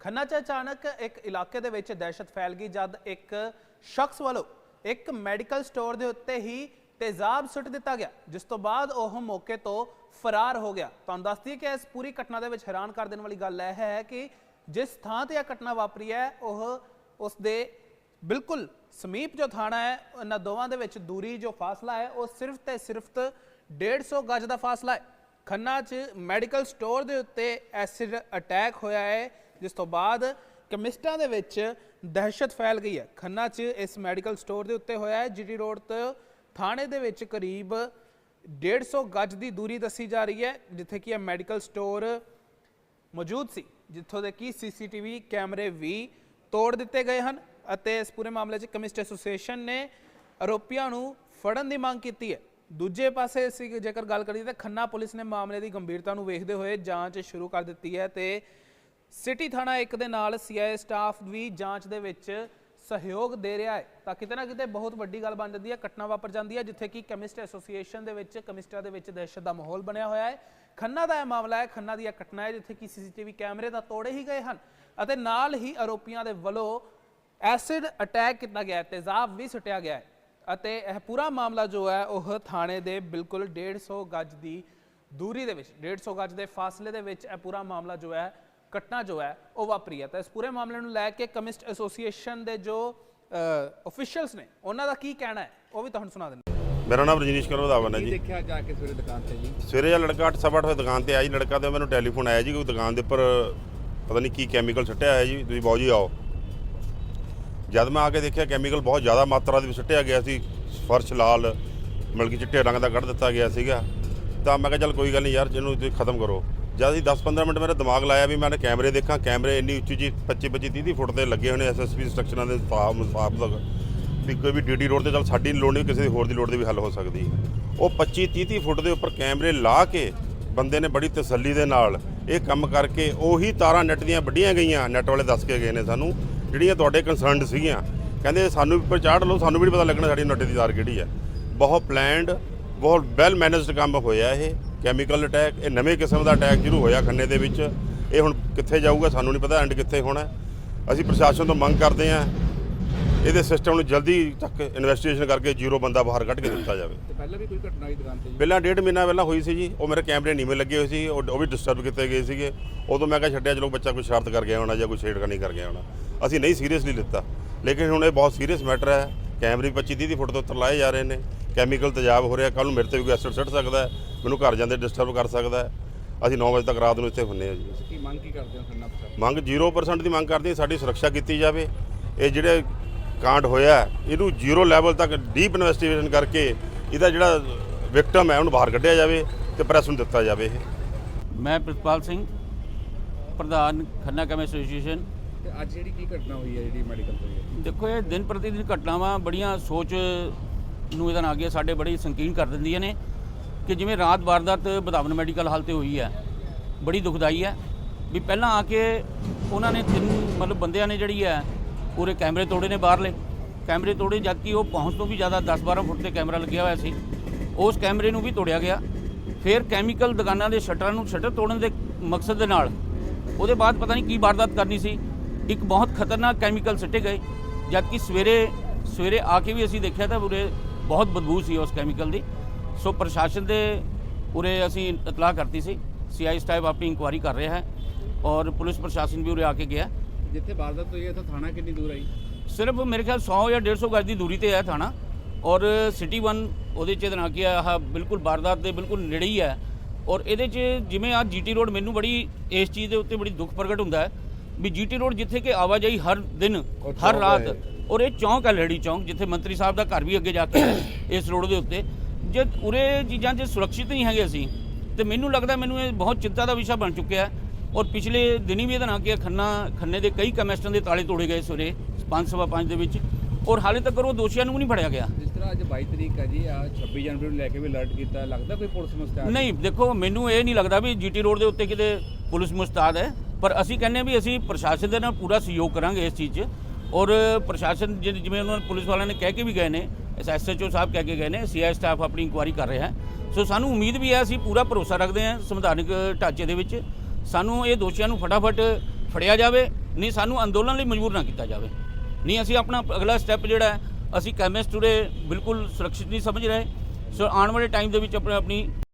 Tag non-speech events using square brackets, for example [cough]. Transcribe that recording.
ਖੰਨਾ 'ਚ ਅਚਾਨਕ ਇੱਕ ਇਲਾਕੇ ਦੇ ਵਿੱਚ ਦਹਿਸ਼ਤ ਫੈਲ ਗਈ ਜਦ ਇੱਕ ਸ਼ਖਸ ਵੱਲੋਂ ਇੱਕ ਮੈਡੀਕਲ ਸਟੋਰ ਦੇ ਉੱਤੇ ਹੀ ਤੇਜ਼ਾਬ ਸੁੱਟ ਦਿੱਤਾ ਗਿਆ, ਜਿਸ ਤੋਂ ਬਾਅਦ ਉਹ ਮੌਕੇ ਤੋਂ ਫਰਾਰ ਹੋ ਗਿਆ। ਤੁਹਾਨੂੰ ਦੱਸਦੀ ਕਿ ਇਸ ਪੂਰੀ ਘਟਨਾ ਦੇ ਵਿੱਚ ਹੈਰਾਨ ਕਰ ਦੇਣ ਵਾਲੀ ਗੱਲ ਇਹ ਹੈ ਕਿ ਜਿਸ ਥਾਂ ਤੇ ਇਹ ਘਟਨਾ ਵਾਪਰੀ ਹੈ, ਉਹ ਉਸ ਦੇ ਬਿਲਕੁਲ ਸਮੀਪ ਜੋ ਥਾਣਾ ਹੈ, ਉਹਨਾਂ ਦੋਵਾਂ ਦੇ ਵਿੱਚ ਦੂਰੀ ਜੋ ਫਾਸਲਾ ਹੈ, ਉਹ ਸਿਰਫ ਤੇ ਸਿਰਫ 150 ਗਜ ਦਾ ਫਾਸਲਾ ਹੈ। ਖੰਨਾ 'ਚ ਮੈਡੀਕਲ ਸਟੋਰ ਦੇ ਉੱਤੇ ਐਸਿਡ ਅਟੈਕ ਹੋਇਆ ਹੈ ਜਿਸ ਤੋਂ ਬਾਅਦ ਕਮਿਸਟਾਂ ਦੇ ਵਿੱਚ ਦਹਿਸ਼ਤ ਫੈਲ ਗਈ ਹੈ। ਖੰਨਾ 'ਚ ਇਸ ਮੈਡੀਕਲ ਸਟੋਰ ਦੇ ਉੱਤੇ ਹੋਇਆ ਹੈ ਜੀਟੀ ਰੋਡ ਤੋਂ ਥਾਣੇ ਦੇ ਵਿੱਚ ਕਰੀਬ 150 ਗਜ ਦੀ ਦੂਰੀ ਦੱਸੀ ਜਾ ਰਹੀ ਹੈ, ਜਿੱਥੇ ਕਿ ਇਹ ਮੈਡੀਕਲ ਸਟੋਰ ਮੌਜੂਦ ਸੀ, ਜਿੱਥੋਂ ਦੇ ਕੀ ਸੀਸੀਟੀਵੀ ਕੈਮਰੇ ਵੀ ਤੋੜ ਦਿੱਤੇ ਗਏ ਹਨ ਅਤੇ ਇਸ ਪੂਰੇ ਮਾਮਲੇ 'ਚ ਕਮਿਸਟ ਐਸੋਸੀਏਸ਼ਨ ਨੇ ਆਰੋਪੀਆਂ ਨੂੰ ਫੜਨ ਦੀ ਮੰਗ ਕੀਤੀ ਹੈ। ਦੂਜੇ ਪਾਸੇ ਅਸੀਂ ਜੇਕਰ ਗੱਲ ਕਰੀਏ ਤਾਂ ਖੰਨਾ ਪੁਲਿਸ ਨੇ ਮਾਮਲੇ ਦੀ ਗੰਭੀਰਤਾ ਨੂੰ ਵੇਖਦੇ ਹੋਏ ਜਾਂਚ ਸ਼ੁਰੂ ਕਰ ਦਿੱਤੀ ਹੈ ਤੇ ਸਿਟੀ ਥਾਣਾ ਇੱਕ ਦੇ ਨਾਲ ਸੀਆਈਏ ਸਟਾਫ ਵੀ ਜਾਂਚ ਦੇ ਵਿੱਚ ਸਹਿਯੋਗ ਦੇ ਰਿਹਾ ਹੈ। ਤਾਂ ਕਿਤੇ ਨਾ ਕਿਤੇ ਬਹੁਤ ਵੱਡੀ ਗੱਲ ਬਣ ਜਾਂਦੀ ਹੈ, ਘਟਨਾ ਵਾਪਰ ਜਾਂਦੀ ਹੈ, ਜਿੱਥੇ ਕਿ ਕੈਮਿਸਟ ਐਸੋਸੀਏਸ਼ਨ ਦੇ ਵਿੱਚ ਕੈਮਿਸਟਾਂ ਦੇ ਵਿੱਚ ਦਹਿਸ਼ਤ ਦਾ ਮਾਹੌਲ ਬਣਿਆ ਹੋਇਆ ਹੈ। ਖੰਨਾ ਦਾ ਇਹ ਮਾਮਲਾ ਹੈ, ਖੰਨਾ ਦੀ ਇਹ ਘਟਨਾ ਹੈ, ਜਿੱਥੇ ਕਿ ਸੀਸੀਟੀਵੀ ਕੈਮਰੇ ਤਾਂ ਤੋੜੇ ਹੀ ਗਏ ਹਨ ਅਤੇ ਨਾਲ ਹੀ ਆਰੋਪੀਆਂ ਦੇ ਵੱਲੋਂ ਐਸਿਡ ਅਟੈਕ ਕੀਤਾ ਗਿਆ ਹੈ, ਤੇਜ਼ਾਬ ਵੀ ਸੁੱਟਿਆ ਗਿਆ ਹੈ ਅਤੇ ਇਹ ਪੂਰਾ ਮਾਮਲਾ ਜੋ ਹੈ, ਉਹ ਥਾਣੇ ਦੇ ਬਿਲਕੁਲ 150 ਗਜ ਦੀ ਦੂਰੀ ਦੇ ਵਿੱਚ 150 ਗਜ ਦੇ ਫਾਸਲੇ ਦੇ ਵਿੱਚ ਇਹ ਪੂਰਾ ਮਾਮਲਾ ਜੋ ਹੈ ਘਟਨਾ ਜੋ ਹੈ ਉਹ ਵਾਪਰੀ ਹੈ। ਤਾਂ ਇਸ ਪੂਰੇ ਮਾਮਲੇ ਨੂੰ ਲੈ ਕੇ ਕਮਿਸਟ ਐਸੋਸੀਏਸ਼ਨ ਦੇ ਜੋ ਅਫੀਸ਼ੀਅਲਸ ਨੇ ਉਹਨਾਂ ਦਾ ਕੀ ਕਹਿਣਾ ਹੈ ਉਹ ਵੀ ਤੁਹਾਨੂੰ ਸੁਣਾ ਦਿੰਦੇ ਮੇਰਾ ਨਾਮ ਰਜਨੀਸ਼ ਕਰ ਵਧਾਵਨ ਹੈ ਜੀ। ਦੇਖਿਆ ਜਾ ਕੇ ਸਵੇਰੇ ਦੁਕਾਨ ਤੇ ਜੀ? ਸਵੇਰੇ ਜਦ ਲੜਕਾ 8:30 ਵਜੇ ਦੁਕਾਨ ਤੇ ਆਇਆ ਜੀ ਲੜਕਾ ਤੇ ਮੈਨੂੰ ਟੈਲੀਫੋਨ ਆਇਆ ਜੀ ਕੋਈ ਦੁਕਾਨ ਦੇ ਉੱਪਰ ਪਤਾ ਨਹੀਂ ਕੀ ਕੈਮੀਕਲ ਛੱਟਿਆ ਹੈ ਜੀ ਤੁਸੀਂ ਬਾਊ ਜੀ ਆਓ। ਜਦ ਮੈਂ ਆ ਕੇ ਦੇਖਿਆ ਕੈਮੀਕਲ ਬਹੁਤ ਜ਼ਿਆਦਾ ਮਾਤਰਾ ਦੇ ਵਿੱਚ ਛੱਟਿਆ ਗਿਆ ਸੀ ਫਰਸ਼ ਲਾਲ ਮਤਲਬ ਕਿ ਚਿੱਟੇ ਰੰਗ ਦਾ ਕੱਢ ਦਿੱਤਾ ਗਿਆ ਸੀਗਾ। ਤਾਂ ਮੈਂ ਕਿਹਾ ਚੱਲ ਕੋਈ ਗੱਲ ਨਹੀਂ ਯਾਰ ਜਿਹਨੂੰ ਤੁਸੀਂ ਖਤਮ ਕਰੋ। ਜਦ ਅਸੀਂ 10-15 ਮਿੰਟ ਮੇਰਾ ਦਿਮਾਗ ਲਾਇਆ ਵੀ ਮੈਂ ਨਾ ਕੈਮਰੇ ਦੇਖਾਂ, ਕੈਮਰੇ ਇੰਨੀ ਉੱਚੀ ਜੀ 25-25 30 ਫੁੱਟ ਤੇ ਲੱਗੇ ਹੋਏ ਨੇ ਐਸਐਸਪੀ ਇੰਸਟਰਕਸ਼ਨਾਂ ਦੇ ਸਟਾਫ ਮੁਤਾਬਕ ਵੀ ਕੋਈ ਵੀ ਡੀਟੀ ਰੋਡ ਤੇ ਚੱਲ ਸਾਡੀ ਲੋੜ ਨਹੀਂ ਕਿਸੇ ਦੀ ਹੋਰ ਦੀ ਲੋੜ ਦੀ ਵੀ ਹੱਲ ਹੋ ਸਕਦੀ ਹੈ। ਉਹ 25 30 30 ਫੁੱਟ ਦੇ ਉੱਪਰ ਕੈਮਰੇ ਲਾ ਕੇ ਬੰਦੇ ਨੇ ਬੜੀ ਤਸੱਲੀ ਦੇ ਨਾਲ ਇਹ ਕੰਮ ਕਰਕੇ ਉਹੀ ਤਾਰਾਂ ਨੈਟ ਦੀਆਂ ਵੱਡੀਆਂ ਗਈਆਂ, ਨੈਟ ਵਾਲੇ ਦੱਸ ਕੇ ਗਏ ਨੇ ਸਾਨੂੰ, ਜਿਹੜੀਆਂ ਤੁਹਾਡੇ ਕੰਸਰਨਡ ਸੀਗੀਆਂ। ਕਹਿੰਦੇ ਸਾਨੂੰ ਵੀ ਉੱਪਰ ਚਾੜ ਲਓ, ਸਾਨੂੰ ਵੀ ਨਹੀਂ ਪਤਾ ਲੱਗਣਾ ਸਾਡੀ ਨੈਟ ਦੀ ਤਾਰ ਕਿਹੜੀ ਹੈ। ਬਹੁਤ ਪਲੈਨਡ ਬਹੁਤ ਵੈਲ ਮੈਨੇਜਡ ਕੰਮ ਹੋਇਆ ਇਹ। ਕੈਮੀਕਲ ਅਟੈਕ ਇਹ ਨਵੇਂ ਕਿਸਮ ਦਾ ਅਟੈਕ ਸ਼ੁਰੂ ਹੋਇਆ ਖੰਨੇ ਦੇ ਵਿੱਚ। ਇਹ ਹੁਣ ਕਿੱਥੇ ਜਾਊਗਾ ਸਾਨੂੰ ਨਹੀਂ ਪਤਾ ਐਂਡ ਕਿੱਥੇ ਹੋਣਾ। ਅਸੀਂ ਪ੍ਰਸ਼ਾਸਨ ਤੋਂ ਮੰਗ ਕਰਦੇ ਹਾਂ ਇਹਦੇ ਸਿਸਟਮ ਨੂੰ ਜਲਦੀ ਤੱਕ ਇਨਵੈਸਟੀਗੇਸ਼ਨ ਕਰਕੇ ਜ਼ੀਰੋ ਬੰਦਾ ਬਾਹਰ ਕੱਢ ਕੇ ਦਿੱਤਾ ਜਾਵੇ। ਤੇ ਪਹਿਲਾਂ ਵੀ ਕੋਈ ਘਟਨਾ ਹੋਈ ਦੁਕਾਨ ਤੇ ਪਹਿਲਾਂ ਡੇਢ ਮਹੀਨਾ ਪਹਿਲਾਂ ਹੋਈ ਸੀ ਜੀ ਉਹ ਮੇਰੇ ਕੈਮਰੇ ਨੀਵੇਂ ਲੱਗੇ ਹੋਏ ਸੀ ਉਹ ਉਹ ਵੀ ਡਿਸਟਰਬ ਕੀਤੇ ਗਏ ਸੀਗੇ। ਉਦੋਂ ਮੈਂ ਕਿਹਾ ਛੱਡਿਆ ਚਲੋ ਬੱਚਾ ਕੋਈ ਸ਼ਰਾਰਤ ਕਰ ਗਿਆ ਹੋਣਾ ਜਾਂ ਕੋਈ ਛੇੜਖਾਨੀ ਕਰ ਗਿਆ ਹੋਣਾ। ਅਸੀਂ ਨਹੀਂ ਸੀਰੀਅਸਲੀ ਲਿੱਤਾ। ਲੇਕਿਨ ਹੁਣ ਇਹ ਬਹੁਤ ਸੀਰੀਅਸ ਮੈਟਰ ਹੈ। ਕੈਮਰੇ 25 30 ਫੁੱਟ ਤੋਂ ਉੱਤੇ ਲਾਏ ਜਾ ਰਹੇ ਨੇ। ਕੈਮੀਕਲ ਤੇਜ਼ਾਬ ਹੋ ਰਿਹਾ। ਕੱਲ ਨੂੰ ਮੇਰੇ ਤੇ ਵੀ ਕੋਈ ਐਸਿਡ ਸੁੱਟ ਸਕਦਾ ਹੈ। ਮੈਨੂੰ ਘਰ ਜਾਂਦੇ ਡਿਸਟਰਬ ਕਰ ਸਕਦਾ ਹੈ। ਅਸੀਂ 9 ਵਜੇ ਤੱਕ ਰਾਤ ਨੂੰ ਇੱਥੇ ਹੁੰਨੇ ਆ ਜੀ। ਕੀ ਮੰਗ ਕੀ ਕਰਦੇ ਹੋ ਖੰਨਾ ਮੰਗ 0% ਦੀ ਮੰਗ ਕਰਦੇ ਹਾਂ ਸਾਡੀ ਸੁਰੱਖਿਆ ਕੀਤੀ ਜਾਵੇ। ਇਹ ਜਿਹੜੇ ਕਾਂਡ ਹੋਇਆ ਹੈ, ਇਹਨੂੰ ਜ਼ੀਰੋ ਲੈਵਲ ਤੱਕ ਡੀਪ ਇਨਵੈਸਟੀਗੇਸ਼ਨ ਕਰਕੇ ਇਹਦਾ ਜਿਹੜਾ ਵਿਕਟਮ ਹੈ ਉਹਨੂੰ ਬਾਹਰ ਕੱਢਿਆ ਜਾਵੇ ਤੇ ਪ੍ਰੈਸ ਨੂੰ ਦਿੱਤਾ ਜਾਵੇ ਇਹ। ਮੈਂ ਪ੍ਰਿਤਪਾਲ ਸਿੰਘ ਪ੍ਰਧਾਨ ਖੰਨਾ ਕੈਮ ਐਸੋਸੀਏਸ਼ਨ। ਤੇ ਅੱਜ ਜਿਹੜੀ ਕੀ ਘਟਨਾ ਹੋਈ ਹੈ ਜਿਹੜੀ ਮੈਡੀਕਲ ਤੋਂ ਹੋਈ ਹੈ? ਦੇਖੋ ਇਹ ਦਿਨ ਪ੍ਰਤੀ ਦਿਨ ਘਟਨਾਵਾਂ ਬੜੀਆਂ ਸੋਚ ਨੂੰ ਇਹਦਾ ਅੱਗੇ ਸਾਡੇ ਬੜੀ ਸੰਕੀਰਣ ਕਰ ਦਿੰਦੀਆਂ ਨੇ। ਕਿ ਜਿਵੇਂ ਰਾਤ ਵਾਰਦਾਤ ਬਧਾਵਨ ਮੈਡੀਕਲ ਹਾਲ ਤੇ ਹੋਈ ਹੈ, ਬੜੀ ਦੁਖਦਾਈ ਹੈ। ਵੀ ਪਹਿਲਾਂ ਆ ਕੇ ਉਹਨਾਂ ਨੇ ਤਿੰਨ ਮਤਲਬ ਬੰਦਿਆਂ ਨੇ ਜਿਹੜੀ ਹੈ, ਪੂਰੇ ਕੈਮਰੇ ਤੋੜੇ ਨੇ ਬਾਹਰਲੇ। ਕੈਮਰੇ ਤੋੜੇ ਜਦ ਕਿ ਉਹ ਪਹੁੰਚ ਤੋਂ ਵੀ ਜ਼ਿਆਦਾ 10-12 ਫੁੱਟ ਤੇ ਕੈਮਰਾ ਲੱਗਿਆ ਹੋਇਆ ਸੀ। ਉਸ ਕੈਮਰੇ ਨੂੰ ਵੀ ਤੋੜਿਆ ਗਿਆ। ਫਿਰ ਕੈਮੀਕਲ ਦੁਕਾਨਾਂ ਦੇ ਸ਼ਟਰਾਂ ਨੂੰ ਸ਼ਟਰ ਤੋੜਨ ਦੇ ਮਕਸਦ ਦੇ ਨਾਲ ਉਹਦੇ ਬਾਅਦ ਪਤਾ ਨਹੀਂ ਕੀ ਵਾਰਦਾਤ ਕਰਨੀ ਸੀ। ਇੱਕ ਬਹੁਤ ਖਤਰਨਾਕ ਕੈਮੀਕਲ ਸਿੱਟੇ ਗਏ। ਜਦ ਕਿ ਸਵੇਰੇ ਸਵੇਰੇ ਆ ਕੇ ਵੀ ਅਸੀਂ ਦੇਖਿਆ ਤਾਂ ਉਰੇ ਬਹੁਤ ਬਦਬੂ ਸੀ ਉਸ ਕੈਮੀਕਲ ਦੀ। ਸੋ ਪ੍ਰਸ਼ਾਸਨ ਦੇ ਉਰੇ ਅਸੀਂ ਇਤਲਾਹ ਕਰਤੀ ਸੀ। ਸੀਆਈ ਸਟਾਫ ਆਪਣੀ ਇਨਕੁਆਇਰੀ ਕਰ ਰਿਹਾ ਹੈ ਔਰ ਪੁਲਿਸ ਪ੍ਰਸ਼ਾਸਨ ਵੀ ਉਰੇ ਆ ਕੇ ਗਿਆ। ਜਿੱਥੇ ਵਾਰਦਾਤ ਹੋਈ ਹੈ ਤਾਂ ਥਾਣਾ ਕਿੰਨੀ ਦੂਰ ਜੀ ਸਿਰਫ ਮੇਰੇ ਖਿਆਲ 100 ਜਾਂ 150 ਗਜ ਦੀ ਦੂਰੀ ਤੇ ਹੈ ਥਾਣਾ ਔਰ ਸਿਟੀ 1 ਉਹਦੇ ਚ ਨਾ ਕੀ ਆਹ ਬਿਲਕੁਲ ਵਾਰਦਾਤ ਦੇ ਬਿਲਕੁਲ ਨੇੜੇ ਹੀ ਹੈ ਔਰ ਇਹਦੇ ਚ ਜਿਵੇਂ ਆ ਜੀਟੀ ਰੋਡ ਮੈਨੂੰ ਬੜੀ ਇਸ ਚੀਜ਼ ਦੇ ਉੱਤੇ ਬੜੀ ਦੁੱਖ ਪ੍ਰਗਟ ਹੁੰਦਾ ਹੈ ਵੀ ਜੀਟੀ ਰੋਡ ਜਿੱਥੇ ਕਿ ਆਵਾਜਾਈ ਹਰ ਦਿਨ ਹਰ ਰਾਤ ਔਰ ਇਹ ਚੌਂਕ ਹੈ ਲੜੀ ਚੌਂਕ ਜਿੱਥੇ ਮੰਤਰੀ ਸਾਹਿਬ ਦਾ ਘਰ ਵੀ ਅੱਗੇ ਜਾ ਕੇ [coughs] ਇਸ ਰੋਡ ਦੇ ਉੱਤੇ ਜੇ ਉਰੇ ਚੀਜ਼ਾਂ 'ਚ ਸੁਰੱਖਿਅਤ ਨਹੀਂ ਹੈਗੇ ਅਸੀਂ ਤੇ ਮੈਨੂੰ ਲੱਗਦਾ ਮੈਨੂੰ ਇਹ ਬਹੁਤ ਚਿੰਤਾ ਦਾ ਵਿਸ਼ਾ ਬਣ ਚੁੱਕਿਆ ਹੈ। ਔਰ ਪਿਛਲੇ ਦਿਨੀ ਵੀ ਇਹਦਾ ਨਾਂ ਕਿ ਖੰਨਾ ਖੰਨੇ ਦੇ ਕਈ ਕੈਮਿਸਟਾਂ ਦੇ ਤਾਲੇ ਤੋੜੇ ਗਏ ਸਵੇਰੇ ਪੰਜ ਸਵਾ ਪੰਜ ਦੇ ਵਿੱਚ। ਔਰ ਹਾਲੇ ਤੱਕ ਉਹ ਦੋਸ਼ੀਆਂ ਨੂੰ ਨਹੀਂ ਫੜਿਆ ਗਿਆ। ਜਿਸ ਤਰ੍ਹਾਂ ਅੱਜ 22 ਤਰੀਕ ਹੈ ਜੀ ਆ 26 ਜਨਵਰੀ ਨੂੰ ਲੈ ਕੇ ਵੀ ਅਲਰਟ ਕੀਤਾ। ਲੱਗਦਾ ਕੋਈ ਪੁਲਿਸ ਮੁਸਤੈਦ? ਨਹੀਂ ਦੇਖੋ ਮੈਨੂੰ ਇਹ ਨਹੀਂ ਲੱਗਦਾ ਵੀ ਜੀਟੀ ਰੋਡ ਦੇ ਉੱਤੇ ਕਿਤੇ ਪੁਲਿਸ ਮੁਸਤਾਦ ਹੈ ਪਰ ਅਸੀਂ ਕਹਿੰਦੇ ਵੀ ਅਸੀਂ ਪ੍ਰਸ਼ਾਸਨ ਦੇ ਨਾਲ ਪੂਰਾ ਸਹਿਯੋਗ ਕਰਾਂਗੇ ਇਸ ਚੀਜ਼ 'ਚ। ਔਰ ਪ੍ਰਸ਼ਾਸਨ ਜਿਵੇਂ ਉਹਨਾਂ ਪੁਲਿਸ ਵਾਲਿਆਂ ਨੇ ਕਹਿ ਕੇ ਵੀ ਗਏ ਨੇ ਐਸਐਚਓ ਸਾਹਿਬ ਕਹਿ ਕੇ ਗਏ ਨੇ ਸੀਆਈ ਸਟਾਫ ਆਪਣੀ ਇਨਕੁਆਇਰੀ ਕਰ ਰਿਹਾ ਹੈ। ਸੋ ਸਾਨੂੰ ਉਮੀਦ ਵੀ ਹੈ, ਅਸੀਂ ਪੂਰਾ ਭਰੋਸਾ ਰੱਖਦੇ ਹਾਂ ਸੰਵਿਧਾਨਕ ਢਾਂਚੇ ਦੇ ਵਿੱਚ। ਸਾਨੂੰ ਇਹ ਦੋਸ਼ੀਆਂ ਨੂੰ ਫਟਾਫਟ ਫੜਿਆ ਜਾਵੇ, ਨਹੀਂ ਸਾਨੂੰ ਅੰਦੋਲਨ ਲਈ ਮਜਬੂਰ ਨਾ ਕੀਤਾ ਜਾਵੇ। ਨਹੀਂ, ਅਸੀਂ ਆਪਣਾ ਅਗਲਾ ਸਟੈਪ ਜਿਹੜਾ ਹੈ, ਅਸੀਂ ਕੈਮਿਸਟ ਉਰੇ ਬਿਲਕੁਲ ਸੁਰੱਖਿਅਤ ਨਹੀਂ ਸਮਝ ਰਹੇ। ਸੋ ਆਉਣ ਵਾਲੇ ਟਾਈਮ ਦੇ ਵਿੱਚ ਆਪਣੇ ਆਪਣੀ